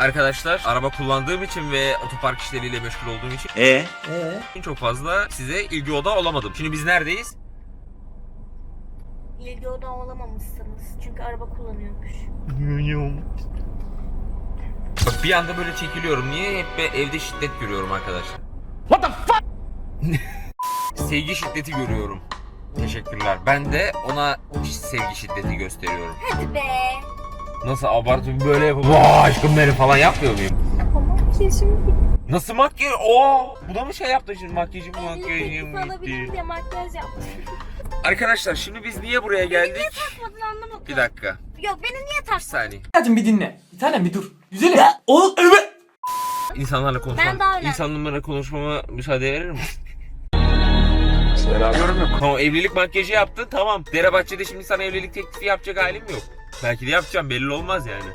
Arkadaşlar araba kullandığım için ve otopark işleriyle meşgul olduğum için E çok fazla size ilgi oda olamadım. Şimdi biz neredeyiz? İlgi oda olamamışsınız. Çünkü araba kullanıyormuş. Bak bir anda böyle çekiliyorum. Niye hep be- evde şiddet görüyorum arkadaşlar? What the fuck? Sevgi şiddeti görüyorum. Teşekkürler. Ben de ona sevgi şiddeti gösteriyorum. Hadi be. Nasıl abartı böyle yapıp vay aşkım benim falan yapmıyor muyum? Ama makyajım Nasıl makyaj? Oo, bu da mı şey yaptı şimdi makyajım bitti. makyajım bitti. diye makyaj yaptım. Arkadaşlar şimdi biz niye buraya geldik? Takmadın anlamadım. Bir dakika. Yok beni niye Bir taktın? saniye. Bir dinle. Bir tanem bir dur. Güzelim. Ya, o evet. İnsanlarla Ben konuşmam. daha önemli. İnsanlarla konuşmama müsaade verir misin? Tamam evlilik makyajı yaptın tamam. Derebahçe'de şimdi sana evlilik teklifi yapacak halim yok. Belki de yapacağım belli olmaz yani.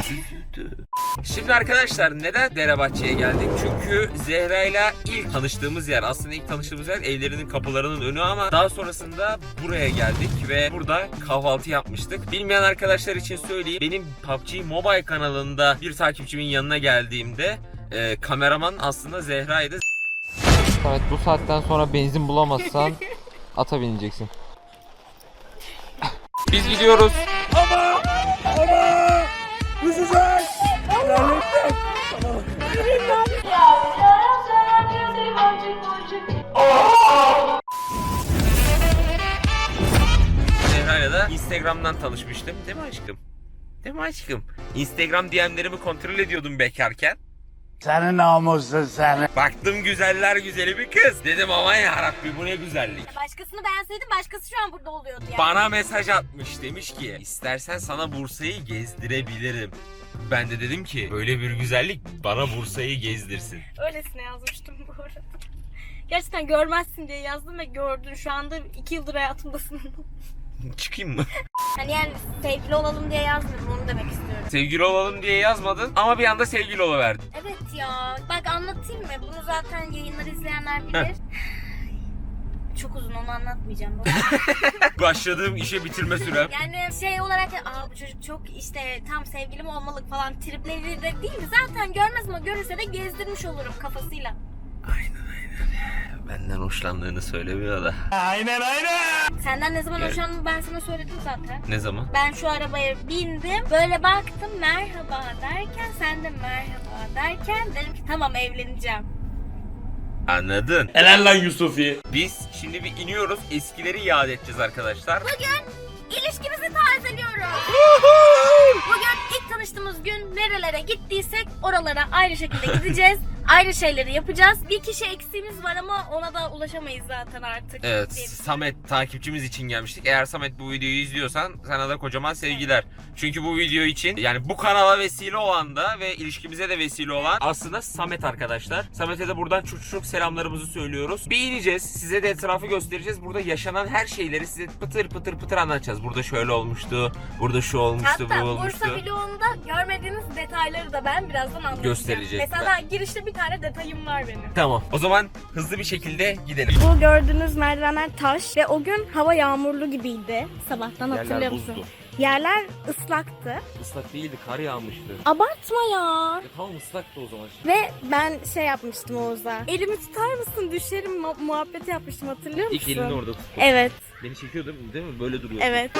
Üzüldü. Şimdi arkadaşlar neden Derebahçe'ye geldik? Çünkü Zehra ile ilk tanıştığımız yer aslında ilk tanıştığımız yer evlerinin kapılarının önü ama daha sonrasında buraya geldik ve burada kahvaltı yapmıştık. Bilmeyen arkadaşlar için söyleyeyim. Benim PUBG Mobile kanalında bir takipçimin yanına geldiğimde e, kameraman aslında Zehra'ydı. Evet bu saatten sonra benzin bulamazsan ata bineceksin. Biz gidiyoruz. Zehra'yla da Instagram'dan tanışmıştım. Değil mi aşkım? Değil mi aşkım? Instagram DM'lerimi kontrol ediyordum bekarken. Senin namusun senin. Baktım güzeller güzeli bir kız. Dedim aman yarabbi bu ne güzellik. Başkasını beğenseydim başkası şu an burada oluyordu yani. Bana mesaj atmış demiş ki istersen sana Bursa'yı gezdirebilirim. Ben de dedim ki böyle bir güzellik bana Bursa'yı gezdirsin. Öylesine yazmıştım bu arada. Gerçekten görmezsin diye yazdım ve gördün. Şu anda iki yıldır hayatımdasın. Çıkayım mı? hani yani sevgili olalım diye yazmadım onu demek istiyorum. Sevgili olalım diye yazmadın ama bir anda sevgili oluverdin. Evet ya. Bak anlatayım mı? Bunu zaten yayınları izleyenler bilir. Çok uzun onu anlatmayacağım. Başladığım işe bitirme sürem. yani şey olarak aa bu çocuk çok işte tam sevgilim olmalık falan tripleri de değil mi? Zaten görmez ama görürse de gezdirmiş olurum kafasıyla. Benden hoşlandığını söylemiyor da. Aynen aynen. Senden ne zaman Evet. hoşlandığımı ben sana söyledim zaten. Ne zaman? Ben şu arabaya bindim. Böyle baktım merhaba derken sen de merhaba derken dedim ki tamam evleneceğim. Anladın. Helal lan Yusufi. Biz şimdi bir iniyoruz. Eskileri iade edeceğiz arkadaşlar. Bugün ilişkimizi tazeliyoruz. Bugün ilk tanıştığımız gün nerelere gittiysek oralara ayrı şekilde gideceğiz. ayrı şeyleri yapacağız. Bir kişi eksiğimiz var ama ona da ulaşamayız zaten artık. Evet, diye Samet takipçimiz için gelmiştik. Eğer Samet bu videoyu izliyorsan sana da kocaman sevgiler. Çünkü bu video için yani bu kanala vesile olan da ve ilişkimize de vesile olan aslında Samet arkadaşlar. Samet'e de buradan çok çok selamlarımızı söylüyoruz. Bir ineceğiz, size de etrafı göstereceğiz. Burada yaşanan her şeyleri size pıtır pıtır pıtır anlatacağız. Burada şöyle olmuştu, burada şu olmuştu, Hatta bu olmuştu. Bursa vlogunda görmediğiniz detayları da ben birazdan anlatacağım. Göstereceğiz. Mesela daha girişte bir tane detayım var benim. Tamam. O zaman hızlı bir şekilde gidelim. Bu gördüğünüz merdivenler taş ve o gün hava yağmurlu gibiydi. Sabahtan hatırlıyor musun? Yerler ıslaktı. Islak değildi, kar yağmıştı. Abartma ya. tamam ıslaktı o zaman. Ve ben şey yapmıştım Oğuz'a. Elimi tutar mısın düşerim mu- muhabbeti yapmıştım hatırlıyor musun? İlk elini orada tuttu. Evet, Beni çekiyor değil mi? Değil mi? Böyle duruyor. evet.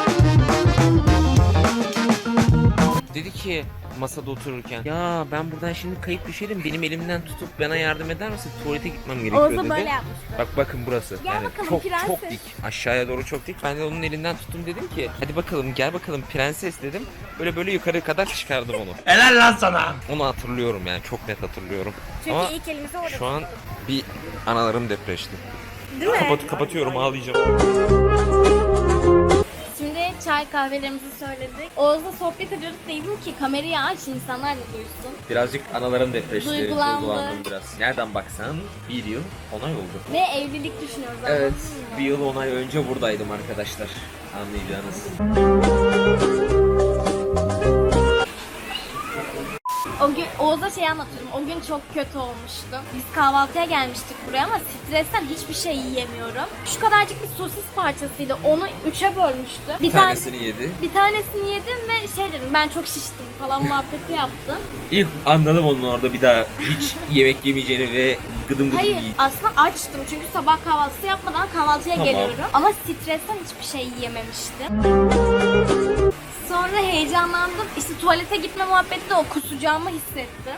Dedi ki masada otururken ya ben buradan şimdi kayıp düşerim benim elimden tutup bana yardım eder misin? Tuvalete gitmem gerekiyor dedi. böyle yapmıştı. Bak bakın burası. Gel yani bakalım çok prenses. çok dik. Aşağıya doğru çok dik. Ben de onun elinden tuttum dedim ki hadi bakalım gel bakalım prenses dedim. Böyle böyle yukarı kadar çıkardım onu. Helal lan sana. Onu hatırlıyorum yani çok net hatırlıyorum. Çünkü Ama ilk elimizi orada şu an bir analarım depreşti. Değil mi? Kapat kapatıyorum ağlayacağım. Çay kahvelerimizi söyledik. Oğuz'la sohbet ediyoruz. Dedim ki kamerayı aç insanlar da duysun. Birazcık analarım depreşti. Duygulandı. Duygulandım biraz. Nereden baksan bir yıl onay oldu. Ve evlilik düşünüyoruz. Evet, bir yıl on ay önce buradaydım arkadaşlar. Anlayacağınız. Oğuz'a şey anlatıyorum. O gün çok kötü olmuştu. Biz kahvaltıya gelmiştik buraya ama stresten hiçbir şey yiyemiyorum. Şu kadarcık bir sosis parçasıydı. Onu üçe bölmüştü. Bir, Bir tane tanesini yedi. bir tanesini yedim ve şey dedim ben çok şiştim falan muhabbeti yaptım. İlk anladım onun orada bir daha hiç yemek yemeyeceğini ve gıdım gıdım Hayır yiyeceğini. aslında açtım çünkü sabah kahvaltısı yapmadan kahvaltıya Tamam. geliyorum. Ama stresten hiçbir şey yiyememiştim. Sonra heyecanlandım. İşte tuvalete gitme muhabbeti de o kusacağımı hissettim.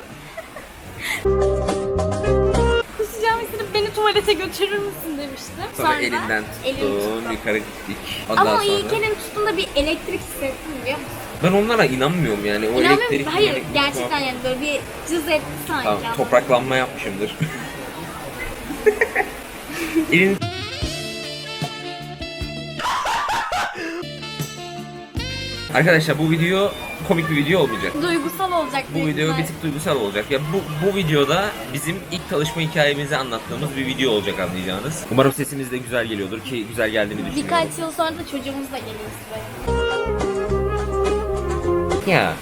kusacağımı hissedip beni tuvalete götürür müsün demiştim. Sonra, elinden tuttun, yukarı gittik. Ondan Ama o sonra... ilk elimi tuttuğunda bir elektrik hissettim biliyor musun? Ben onlara inanmıyorum yani. O İnanmıyor elektrik... Hayır elektrik- gerçekten yani böyle bir cız etti sanki. Tamam, ama. topraklanma yapmışımdır. Elin... Arkadaşlar bu video komik bir video olmayacak. Duygusal olacak. Bu video ihtimal. bir tık duygusal olacak. Ya bu bu videoda bizim ilk tanışma hikayemizi anlattığımız bir video olacak anlayacağınız. Umarım sesimiz de güzel geliyordur ki güzel geldiğini düşünüyorum. Birkaç yıl sonra da çocuğumuz da geliyor size. Ya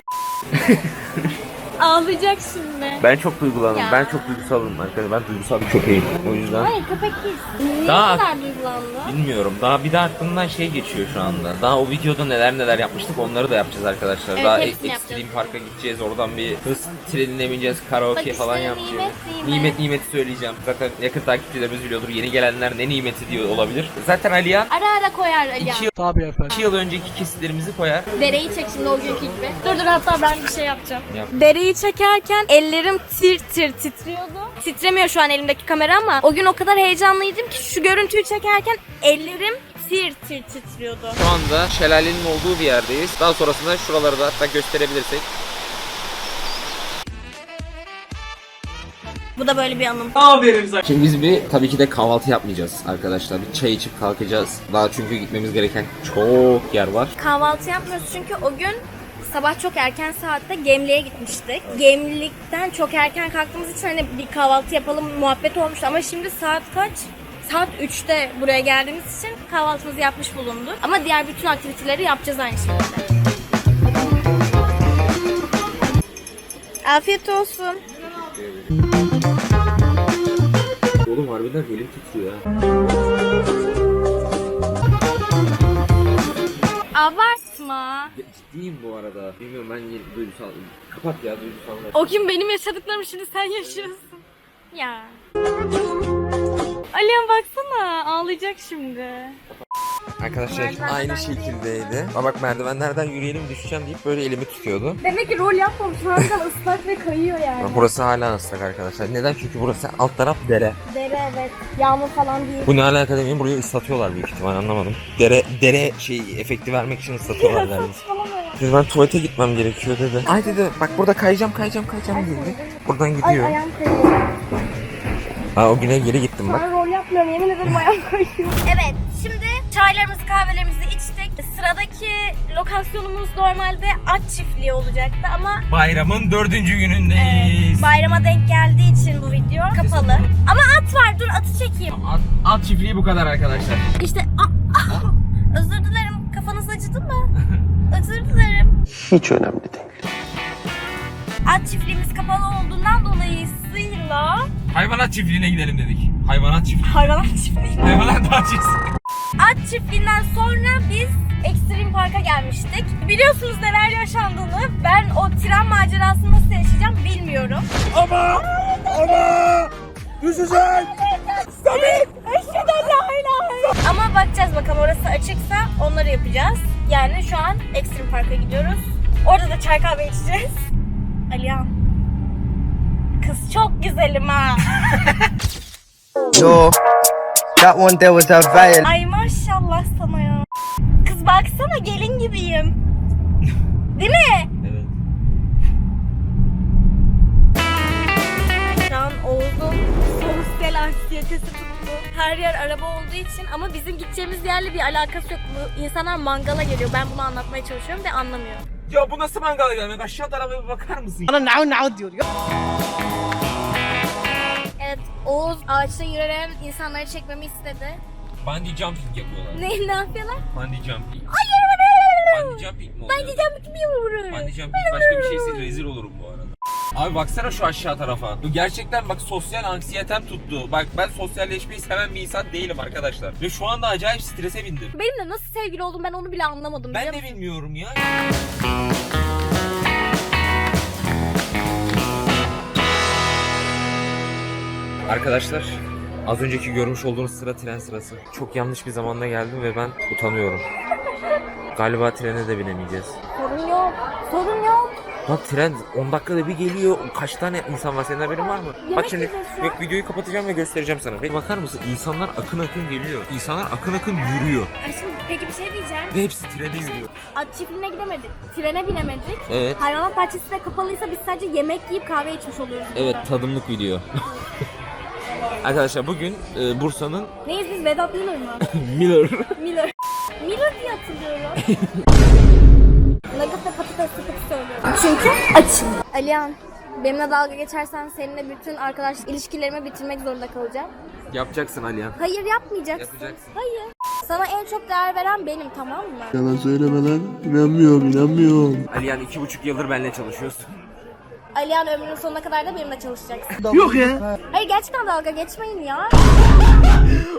Ağlayacak şimdi. ben çok duygulandım. Ya. Ben çok duygusalım arkadaşlar. Ben duygusal bir köpeğim. O yüzden Hayır köpek değilsin. Niye Daha- kadar duygulandın? bilmiyorum. Daha bir de aklımdan şey geçiyor şu anda. Daha o videoda neler neler yapmıştık onları da yapacağız arkadaşlar. Evet, Daha hepsini ek- yapacağız. Extreme Park'a gideceğiz. Oradan bir hız trenine bineceğiz. Karaoke Bak işte falan yapacağız. nimet, nimet. Nimet nimeti söyleyeceğim. Zaten yakın takipçilerimiz biliyordur. Yeni gelenler ne nimeti diyor olabilir. Zaten Aliya Ara ara koyar Ali İki abi. yıl, iki yıl önceki kesitlerimizi koyar. Dereyi çek şimdi o günkü gibi. Dur dur hatta ben bir şey yapacağım. Yap. Dereyi çekerken ellerim tir tir titriyordu. Titremiyor şu an elimdeki kamera ama o gün o kadar heyecanlıydım ki şu görüntüyü çekerken ellerim tir tir titriyordu. Şu anda şelalenin olduğu bir yerdeyiz. Daha sonrasında şuraları da hatta gösterebilirsek. Bu da böyle bir anım. Aferin sana. Şimdi biz bir tabii ki de kahvaltı yapmayacağız arkadaşlar. Bir çay içip kalkacağız. Daha çünkü gitmemiz gereken çok yer var. Kahvaltı yapmıyoruz çünkü o gün sabah çok erken saatte Gemli'ye gitmiştik. Gemlilikten çok erken kalktığımız için hani bir kahvaltı yapalım muhabbet olmuştu ama şimdi saat kaç? Saat 3'te buraya geldiğimiz için kahvaltımızı yapmış bulunduk. Ama diğer bütün aktiviteleri yapacağız aynı şekilde. Afiyet olsun. Oğlum harbiden elim titriyor ha. Abartma. Ciddiyim bu arada. Bilmiyorum ben yeni duygusal. Kapat ya duygusallar. O gün benim yaşadıklarımı şimdi sen yaşıyorsun. Ya. Aliyan baksana ağlayacak şimdi. Arkadaşlar Merdivenden aynı şekildeydi. Ama bak merdivenlerden yürüyelim düşeceğim deyip böyle elimi tutuyordu. Demek ki rol yapmamış. Harbiden ıslak ve kayıyor yani. Burası hala ıslak arkadaşlar. Neden? Çünkü burası alt taraf dere. Dere evet. Yağmur falan değil. Bu ne alaka demeyeyim burayı ıslatıyorlar büyük ihtimal anlamadım. Dere dere şey efekti vermek için ıslatıyorlar galiba. Şimdi ben tuvalete gitmem gerekiyor dedi. Ay dedi bak burada kayacağım kayacağım kayacağım dedi. Buradan Ay gidiyor. ayağım kayıyor. Ha o güne geri gittim bak. Ben rol yapmıyorum yemin ederim ayağım kayıyor. Evet şimdi çaylarımızı kahvelerimizi içtik. Sıradaki lokasyonumuz normalde at çiftliği olacaktı ama Bayramın dördüncü günündeyiz. bayrama denk geldiği için bu video kapalı. Ama at var dur atı çekeyim. At, at çiftliği bu kadar arkadaşlar. İşte ah, ah. özür dilerim kafanız acıdı mı? özür dilerim. Hiç önemli değil. At çiftliğimiz kapalı olduğundan dolayısıyla Hayvanat çiftliğine gidelim dedik. Hayvanat çiftliği. hayvanat çiftliği. Hayvanat bahçesi. At çiftliğinden sonra biz Extreme Park'a gelmiştik. Biliyorsunuz neler yaşandığını. Ben o tren macerasını nasıl yaşayacağım bilmiyorum. Ama ama düşecek. Ama bakacağız bakalım orası açıksa onları yapacağız. Yani şu an Extreme Park'a gidiyoruz. Orada da çay kahve içeceğiz. Alihan. Kız çok güzelim ha. No, that one there was a violin. Ay maşallah sana ya. Kız baksana gelin gibiyim. Değil mi? Evet. Şu an Oğuz'un sosyal anksiyetesi tuttu. Her yer araba olduğu için ama bizim gideceğimiz yerle bir alakası yok. Bu insanlar mangala geliyor. Ben bunu anlatmaya çalışıyorum ve anlamıyor. Ya bu nasıl mangala gelmek? Aşağı tarafa bir bakar mısın? Bana now now diyor ya. Evet Oğuz ağaçta yürüyen insanları çekmemi istedi. Bungee jumping yapıyorlar. Ne, ne yapıyorlar? Bungee jumping. Hayır Bungee jumping mi oluyor? Ben diyeceğim bilmiyorum. Bungee jumping başka bir şeyse rezil olurum bu. Abi baksana şu aşağı tarafa. Bu gerçekten bak sosyal anksiyetem tuttu. Bak ben sosyalleşmeyi seven bir insan değilim arkadaşlar. Ve şu anda acayip strese bindim. Benimle nasıl sevgili oldun ben onu bile anlamadım. Ben de bilmiyorum ya. Arkadaşlar az önceki görmüş olduğunuz sıra tren sırası. Çok yanlış bir zamanda geldim ve ben utanıyorum. Galiba trene de binemeyeceğiz. Sorun yok. Sorun yok. Bak tren 10 dakikada bir geliyor. Kaç tane insan var? Senin haberin var mı? Yemek Bak şimdi yok videoyu kapatacağım ve göstereceğim sana. Ve bakar mısın? İnsanlar akın akın geliyor. İnsanlar akın akın yürüyor. Ay şimdi peki bir şey diyeceğim. Ve hepsi trene yürüyor. At çiftliğine gidemedik. Trene binemedik. Evet. Hayvanat bahçesi de kapalıysa biz sadece yemek yiyip kahve içmiş oluyoruz. Evet burada. tadımlık video. Arkadaşlar bugün e, Bursa'nın Neyiz biz Vedat Milor mu? Miller. Miller. Miller diye hatırlıyorum. Nugget Çünkü açım. Alihan, benimle dalga geçersen seninle bütün arkadaş ilişkilerimi bitirmek zorunda kalacağım. Yapacaksın Aliyan. Hayır yapmayacaksın. Yapacaksın. Hayır. Sana en çok değer veren benim tamam mı? Yalan söyleme lan. İnanmıyorum inanmıyorum. Aliyan iki buçuk yıldır benimle çalışıyorsun. Alihan ömrünün sonuna kadar da benimle çalışacaksın. Yok ya. Hayır gerçekten dalga geçmeyin ya.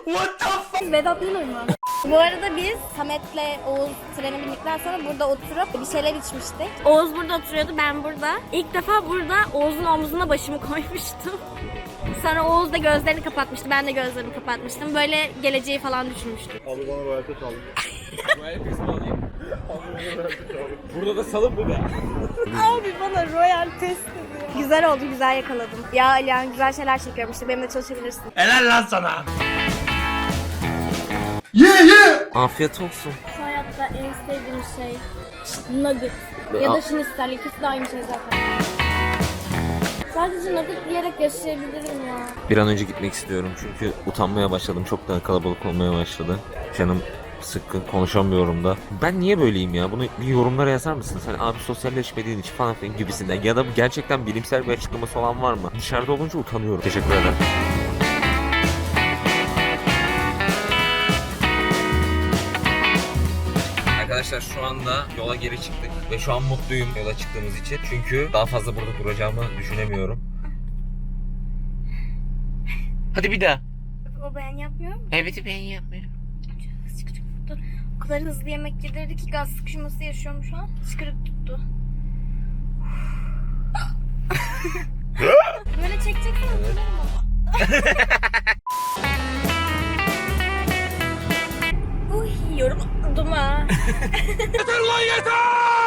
What the fuck? Vedat Milor mu? Bu arada biz Samet'le Oğuz trene bindikten sonra burada oturup bir şeyler içmiştik. Oğuz burada oturuyordu, ben burada. İlk defa burada Oğuz'un omzuna başımı koymuştum. Sonra Oğuz da gözlerini kapatmıştı, ben de gözlerimi kapatmıştım. Böyle geleceği falan düşünmüştüm. Burada da salın bu be. Abi bana royal test ediyor. Güzel oldu, güzel yakaladım. Ya Alihan güzel şeyler çekiyorum işte, benimle çalışabilirsin. Helal lan sana. Ye ye. Afiyet olsun. Hayatta en sevdiğim şey nugget. Ya da şinistel ikisi de aynı şey zaten. Sadece nugget yiyerek yaşayabilirim ya. Bir an önce gitmek istiyorum çünkü utanmaya başladım. Çok daha kalabalık olmaya başladı. Canım sıkkın konuşamıyorum da. Ben niye böyleyim ya? Bunu bir yorumlara yazar mısın? Sen abi sosyalleşmediğin için falan filan gibisinden. Ya da gerçekten bilimsel bir açıklaması olan var mı? Dışarıda olunca utanıyorum. Teşekkür ederim. Arkadaşlar şu anda yola geri çıktık ve şu an mutluyum yola çıktığımız için. Çünkü daha fazla burada duracağımı düşünemiyorum. Hadi bir daha. O ben yapmıyorum. Evet ben yapmıyorum. O kadar hızlı yemek yedirdi ki gaz sıkışması yaşıyorum şu an. Çıkırık tuttu. Böyle çekeceksin hatırlarım ha. yeter lan yeter!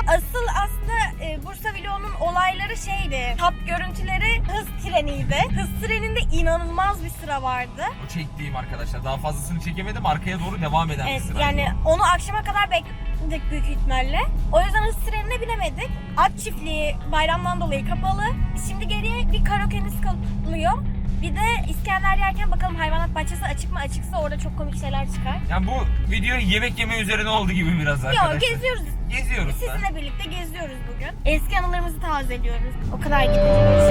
Asıl aslında e, Bursa Vlog'un olayları şeydi. Top görüntüleri hız treniydi. Hız treninde inanılmaz bir sıra vardı. O çektiğim arkadaşlar. Daha fazlasını çekemedim. Arkaya doğru devam eden Evet, bir sıra. yani onu akşama kadar bekledik büyük ihtimalle. O yüzden hız trenine binemedik. At çiftliği bayramdan dolayı kapalı. Şimdi geriye bir karaoke'niz kalıyor. Bir de İskender yerken bakalım hayvanat bahçesi açık mı? Açıksa orada çok komik şeyler çıkar. Yani bu video yemek yeme üzerine oldu gibi biraz arkadaşlar. Yok geziyoruz. Geziyoruz. Sizinle birlikte geziyoruz bugün. Eski anılarımızı tazeliyoruz. O kadar gidiyoruz.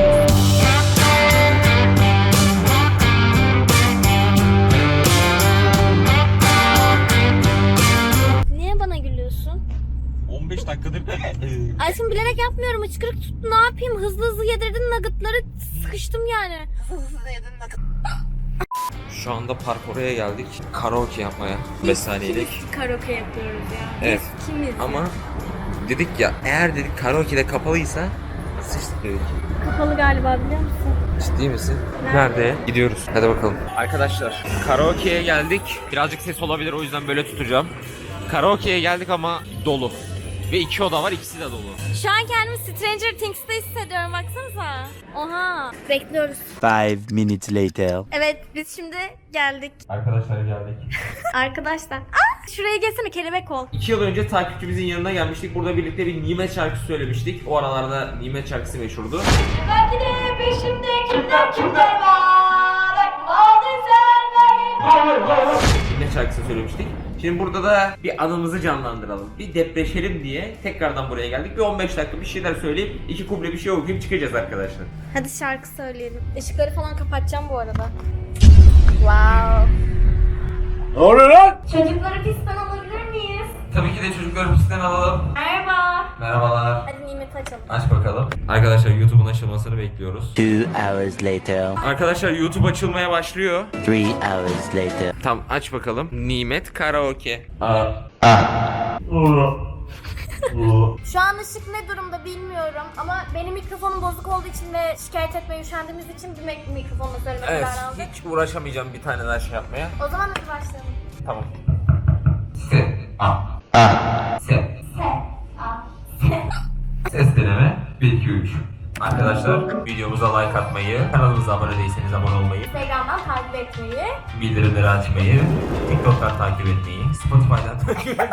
Niye bana gülüyorsun? 15 dakikadır. Aşkım bilerek yapmıyorum. Hıçkırık tuttu. Ne yapayım? Hızlı hızlı yedirdin nuggetları. Sıkıştım yani. Şu anda park oraya geldik. Karaoke yapmaya. 5 saniyelik. Biz karaoke yapıyoruz ya. Evet. Biz kimiz? Ama dedik ya eğer dedik karaoke'de kapalıysa sıçtık dedik. Kapalı galiba biliyor musun? Ciddi misin? Nerede? Gidiyoruz. Hadi bakalım. Arkadaşlar karaoke'ye geldik. Birazcık ses olabilir o yüzden böyle tutacağım. Karaoke'ye geldik ama dolu. Ve iki oda var ikisi de dolu. Şu an kendimi Stranger Things'te hissediyorum baksanıza. Oha. Bekliyoruz. Five minutes later. Evet biz şimdi geldik. Arkadaşlar geldik. Arkadaşlar. Aa, şuraya gelsene kelebek ol. İki yıl önce takipçimizin yanına gelmiştik. Burada birlikte bir Nimet şarkısı söylemiştik. O aralarda Nimet şarkısı meşhurdu. Belki de peşimde kimler kimler var. Maalesef Nimet şarkısı söylemiştik. Şimdi burada da bir anımızı canlandıralım. Bir depreşelim diye tekrardan buraya geldik. Bir 15 dakika bir şeyler söyleyip iki kuble bir şey okuyup çıkacağız arkadaşlar. Hadi şarkı söyleyelim. Işıkları falan kapatacağım bu arada. Wow. Ne oluyor lan? Çocukları pistten alabilir miyiz? Tabii ki de çocukları bizden alalım. Merhaba. Merhabalar. Hadi Nimet açalım. Aç bakalım. Arkadaşlar YouTube'un açılmasını bekliyoruz. Two hours later. Arkadaşlar YouTube açılmaya başlıyor. Three hours later. Tam aç bakalım. Nimet Karaoke. Şu an ışık ne durumda bilmiyorum ama benim mikrofonum bozuk olduğu için ve şikayet etmeye üşendiğimiz için bir mik- mikrofonla söylemek Evet, kararı aldık. hiç uğraşamayacağım bir tane daha şey yapmaya. O zaman hadi başlayalım. Tamam. Se, a, a, se. Ses deneme 1 2 3. Arkadaşlar videomuza like atmayı, kanalımıza abone değilseniz abone olmayı, Instagram'dan takip etmeyi. bildirimleri açmayı, TikTok'tan takip etmeyi, Spotify'dan takip etmeyi,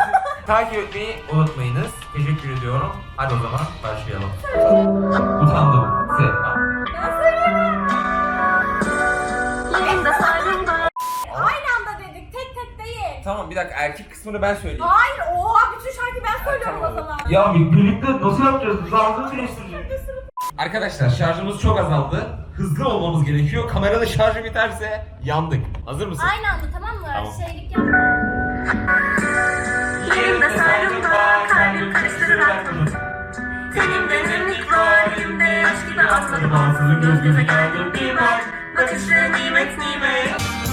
takip etmeyi unutmayınız. Teşekkür ediyorum. Hadi o zaman başlayalım. Utandım. A. Tamam bir dakika erkek kısmını ben söyleyeyim. Hayır, oha bütün şarkıyı ben söylüyorum o zaman. Ya birlikte nasıl yapacağız? Şarjını değiştireceğiz. Arkadaşlar şarjımız çok azaldı. Hızlı olmamız gerekiyor. Kameranın şarjı biterse yandık. Hazır mısın? Aynı anda tamam mı? Tamam. Şeylik yapma. Yerimde sardım var, kalbim karıştırır aklımı. Senin benimlik var, elimde aşk gibi atladım. Ansızın göz göze geldim bir bak. Bakışlı nimet nimet.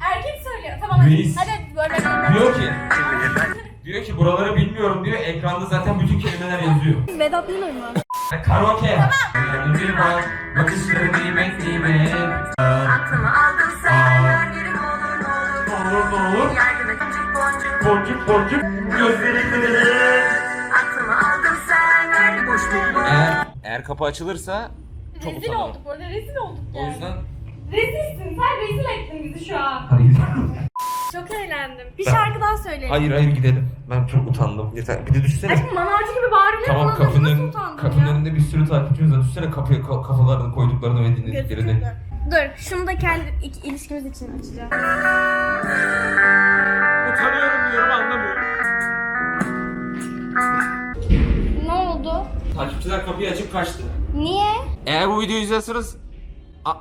Erkek söylüyor. Tamam hadi. Reis. Hadi böyle Diyor ki, diyor ki buraları bilmiyorum diyor. Ekranda zaten bütün kelimeler yazıyor. Vedat Milor mu? Karaoke. Tamam. Bir bak, bakışları nimet nimet. Aklımı aldın sen yerin olur ne olur Olur ne olur. Yardım et Boncuk boncuk. Gözleri kırılır. Eğer, eğer kapı açılırsa çok Rezil utanırım. olduk burada rezil olduk O yani. yüzden Rezilsin sen rezil ettin bizi şu an. gidelim. Çok eğlendim. Bir şarkı daha söyleyelim. Hayır hayır gidelim. Ben çok utandım. Yeter. Bir de düşsene. Aşkım manavcı gibi bağırıyor. Tamam kapının, nasıl utandın kapının ya? önünde bir sürü takipçimiz var. Düşsene kapıya ka- kafalarını koyduklarını ve dinlediklerini. Dur şunu da kendi ik- ilişkimiz için açacağım. Utanıyorum diyorum anlamıyorum. Takipçiler kapıyı açıp kaçtı. Niye? Eğer bu videoyu izliyorsanız... A-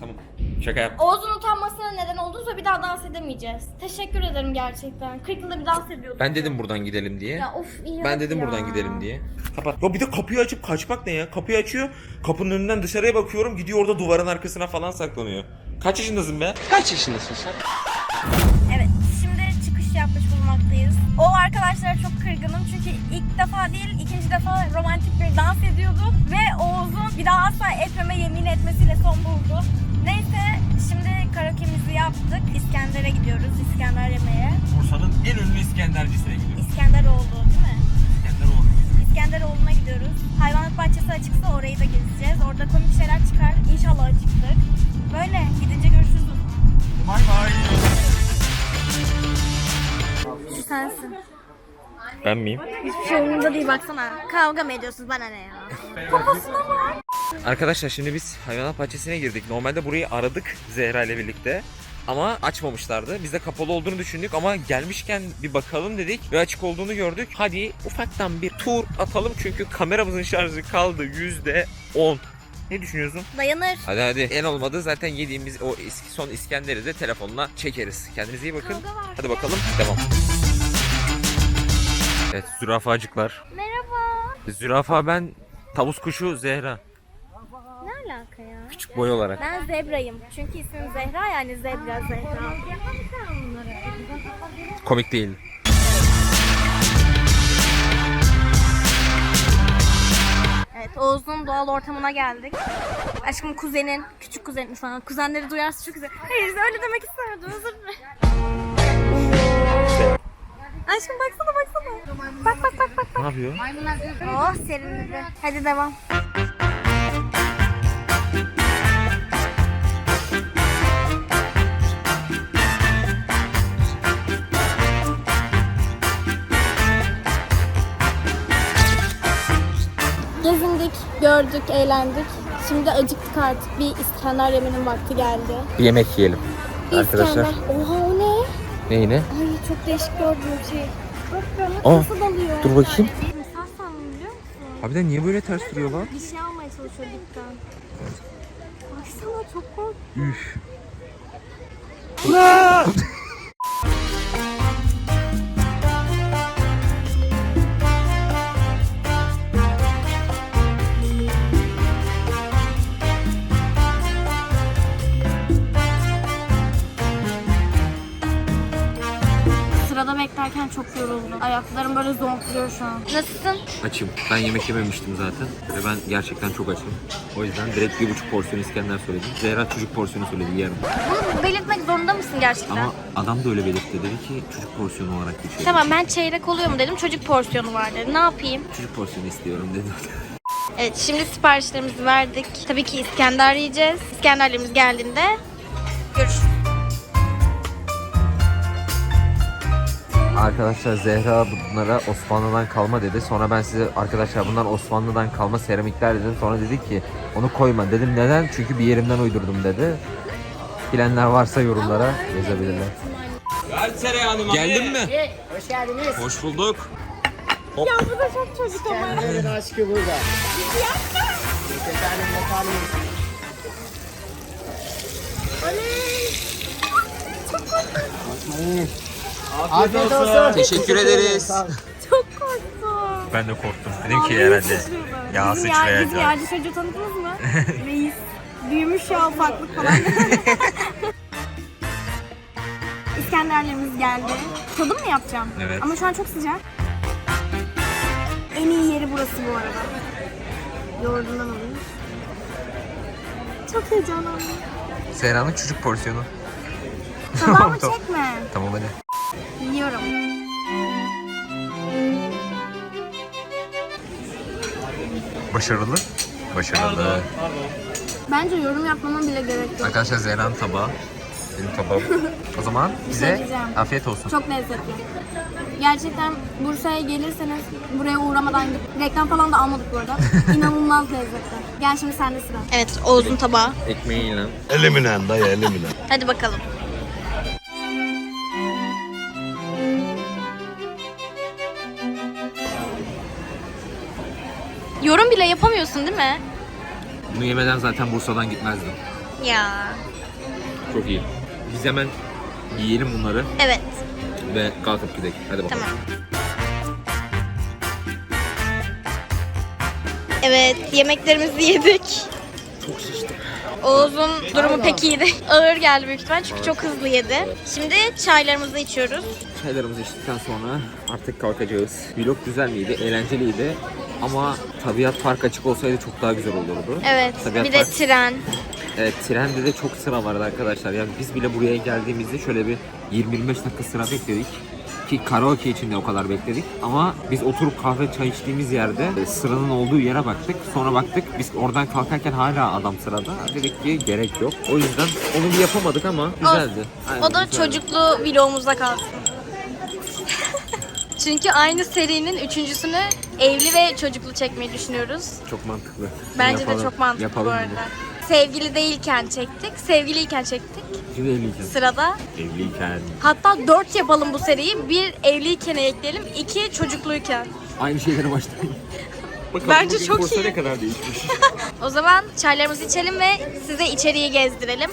Tamam. Şaka yap. Oğuz'un utanmasına neden olduysa bir daha dans edemeyeceğiz. Teşekkür ederim gerçekten. 40 yılda bir dans ediyorduk. Ben dedim buradan gidelim diye. Ya of iyi Ben dedim ya. buradan gidelim diye. Kapat. Ya bir de kapıyı açıp kaçmak ne ya? Kapıyı açıyor. Kapının önünden dışarıya bakıyorum. Gidiyor orada duvarın arkasına falan saklanıyor. Kaç yaşındasın be? Çıkış yapmış bulunmaktayız. O arkadaşlara çok kırgınım çünkü ilk defa değil, ikinci defa romantik bir dans ediyorduk ve Oğuz'un bir daha asla etmeme yemin etmesiyle son buldu. Neyse, şimdi karaoke'mizi yaptık. İskender'e gidiyoruz, İskender yemeğe. Bursa'nın en ünlü İskendercisine gidiyoruz. İskenderoğlu değil mi? İskenderoğlu. İskenderoğlu'na gidiyoruz. Hayvanat bahçesi açıksa orayı da gezeceğiz. Orada komik şeyler çıkar. İnşallah açıktır. Böyle, gidince görüşürüz. Bay bay. Sensin. Ben miyim? Hiçbir şey umurumda değil baksana. Kavga mı ediyorsunuz bana ne ya? Kafasına bak. Arkadaşlar şimdi biz hayvanat bahçesine girdik. Normalde burayı aradık Zehra ile birlikte. Ama açmamışlardı. Biz de kapalı olduğunu düşündük ama gelmişken bir bakalım dedik ve açık olduğunu gördük. Hadi ufaktan bir tur atalım çünkü kameramızın şarjı kaldı yüzde on. Ne düşünüyorsun? Dayanır. Hadi hadi. En olmadı zaten yediğimiz o eski son İskender'i de telefonla çekeriz. Kendinize iyi bakın. Var. Hadi bakalım. Devam. Evet zürafacıklar. Merhaba. Zürafa ben, tavus kuşu Zehra. Ne alaka ya? Küçük boy olarak. Ben zebrayım. Çünkü ismim Zehra yani zebra Zehra. Komik değil. Evet Oğuz'un doğal ortamına geldik. Aşkım kuzenin, küçük kuzenin falan. Kuzenleri duyarsa çok güzel. Hayır öyle demek istemedim özür dilerim. Aşkım baksana baksana. Bak bak bak bak. Ne yapıyor? Oh serinledi. Hadi devam. Gezindik, gördük, eğlendik. Şimdi acıktık artık. Bir İskender yemenin vakti geldi. Bir yemek yiyelim. Bir Arkadaşlar. İskender. Oha o ne? Ne yine? Ay çok değişik gördüğüm şey. Bak böyle Aa, nasıl dalıyor. dur bakayım. Mesaj sandım biliyor musun? Abi de niye böyle ters duruyor lan? Bir şey almaya çalışıyor dipten. Baksana çok kork. Sırada yoruldum. Ayaklarım böyle zonkluyor şu an. Nasılsın? Açım. Ben yemek yememiştim zaten. Ve ben gerçekten çok açım. O yüzden direkt bir buçuk porsiyon İskender söyledim. Zehra çocuk porsiyonu söyledi yerim. Bunu belirtmek zorunda mısın gerçekten? Ama adam da öyle belirtti. Dedi ki çocuk porsiyonu olarak geçiyor. Tamam ben çeyrek oluyor mu dedim. Çocuk porsiyonu var dedi. Ne yapayım? Çocuk porsiyonu istiyorum dedi. Evet şimdi siparişlerimizi verdik. Tabii ki İskender yiyeceğiz. İskenderlerimiz geldiğinde görüşürüz. Arkadaşlar Zehra bunlara Osmanlı'dan kalma dedi. Sonra ben size arkadaşlar bunlar Osmanlı'dan kalma seramikler dedim. Sonra dedi ki onu koyma. Dedim neden? Çünkü bir yerimden uydurdum dedi. Bilenler varsa yorumlara yazabilirler. Geldin mi? Hoş geldiniz. Hoş bulduk. aşkı burada. Afiyet olsun. Teşekkür ederiz. Çok korktum. Ben de korktum. Dedim ki herhalde yağ Bizim yer, bizim yerci çocuğu tanıdınız mı? Reis. Büyümüş ya ufaklık falan. İskenderlerimiz geldi. Tadım mı yapacağım? Evet. Ama şu an çok sıcak. En iyi yeri burası bu arada. Yoğurdundan alayım. Çok heyecanlandım. Zehra'nın çocuk porsiyonu. Tabağımı çekme. Tamam hadi. Başarılı. Başarılı. Bence yorum yapmama bile gerek yok. Arkadaşlar Zehra'nın tabağı. Benim tabağım. O zaman bize diyeceğim. afiyet olsun. Çok lezzetli. Gerçekten Bursa'ya gelirseniz buraya uğramadan gidip reklam falan da almadık bu arada. İnanılmaz lezzetli. Gel şimdi sende sıra. Evet Oğuz'un tabağı. Ekmeğiyle. Eliminen dayı eliminen. Hadi bakalım. Yorum bile yapamıyorsun değil mi? Bunu yemeden zaten Bursa'dan gitmezdim. Ya. Çok iyi. Biz hemen yiyelim bunları Evet. ve kalkıp gidelim. Hadi bakalım. Tamam. Evet, yemeklerimizi yedik. Çok şiştim. Oğuz'un durumu pek iyiydi. Ağır geldi büyük ihtimal çünkü çok hızlı yedi. Şimdi çaylarımızı içiyoruz. Çaylarımızı içtikten sonra artık kalkacağız. Vlog güzel miydi? Eğlenceliydi. Ama tabiat park açık olsaydı çok daha güzel olurdu. Evet, Tabiat bir de park- tren. Evet, trende de çok sıra vardı arkadaşlar. Yani biz bile buraya geldiğimizde şöyle bir 20-25 dakika sıra bekledik. Ki karaoke için de o kadar bekledik. Ama biz oturup kahve çay içtiğimiz yerde e, sıranın olduğu yere baktık. Sonra baktık biz oradan kalkarken hala adam sırada. Dedik ki gerek yok. O yüzden onu bir yapamadık ama güzeldi. Aynen, O da güzeldi. çocuklu vlogumuzda kalsın. Çünkü aynı serinin üçüncüsünü evli ve çocuklu çekmeyi düşünüyoruz. Çok mantıklı. Bence Yapalım, de çok mantıklı yapalım bu bunu. arada. Sevgili değilken çektik, sevgiliyken çektik Şimdi evliyken. sırada. Evliyken. Hatta dört yapalım bu seriyi. Bir evliyken ekleyelim, iki çocukluyken. Aynı şeyleri başlayalım. Bakalım Bence çok iyi. ne kadar değişmiş. O zaman çaylarımızı içelim ve size içeriği gezdirelim.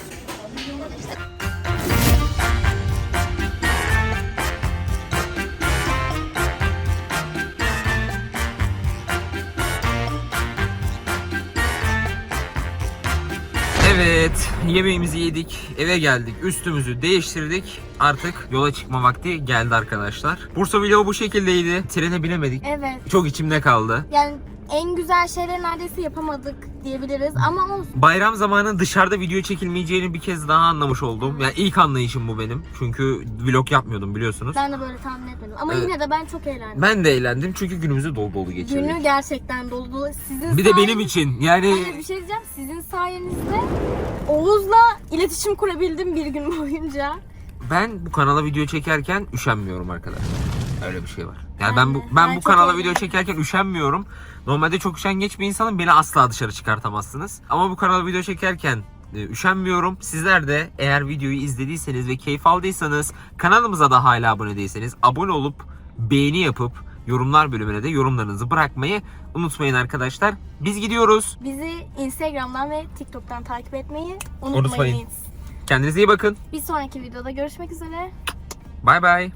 Evet, yemeğimizi yedik, eve geldik, üstümüzü değiştirdik. Artık yola çıkma vakti geldi arkadaşlar. Bursa vlogu bu şekildeydi. Trene binemedik. Evet. Çok içimde kaldı. Yani en güzel şeyleri neredeyse yapamadık diyebiliriz ama olsun. Bayram zamanı dışarıda video çekilmeyeceğini bir kez daha anlamış oldum. Yani ilk anlayışım bu benim. Çünkü vlog yapmıyordum biliyorsunuz. Ben de böyle tahmin etmedim. Ama Evet. yine de ben çok eğlendim. Ben de eğlendim çünkü günümüzü dolu dolu geçirdik. Günü gerçekten dolu dolu. Sizin Bir de benim için. Yani Hayır, bir şey diyeceğim. Sizin sayenizde Oğuz'la iletişim kurabildim bir gün boyunca. ben bu kanala video çekerken üşenmiyorum arkadaşlar. Öyle bir şey var. Yani Ben bu ben, Ben bu çok kanala video çekerken üşenmiyorum. Normalde çok üşengeç bir insanım. Beni asla dışarı çıkartamazsınız. Ama bu kanala video çekerken e, üşenmiyorum. Sizler de eğer videoyu izlediyseniz ve keyif aldıysanız kanalımıza da hala abone değilseniz abone olup beğeni yapıp yorumlar bölümüne de yorumlarınızı bırakmayı unutmayın arkadaşlar. Biz gidiyoruz. Bizi Instagram'dan ve TikTok'tan takip etmeyi Unutmayın. unutmayınız. Kendinize iyi bakın. Bir sonraki videoda görüşmek üzere. Bay bay.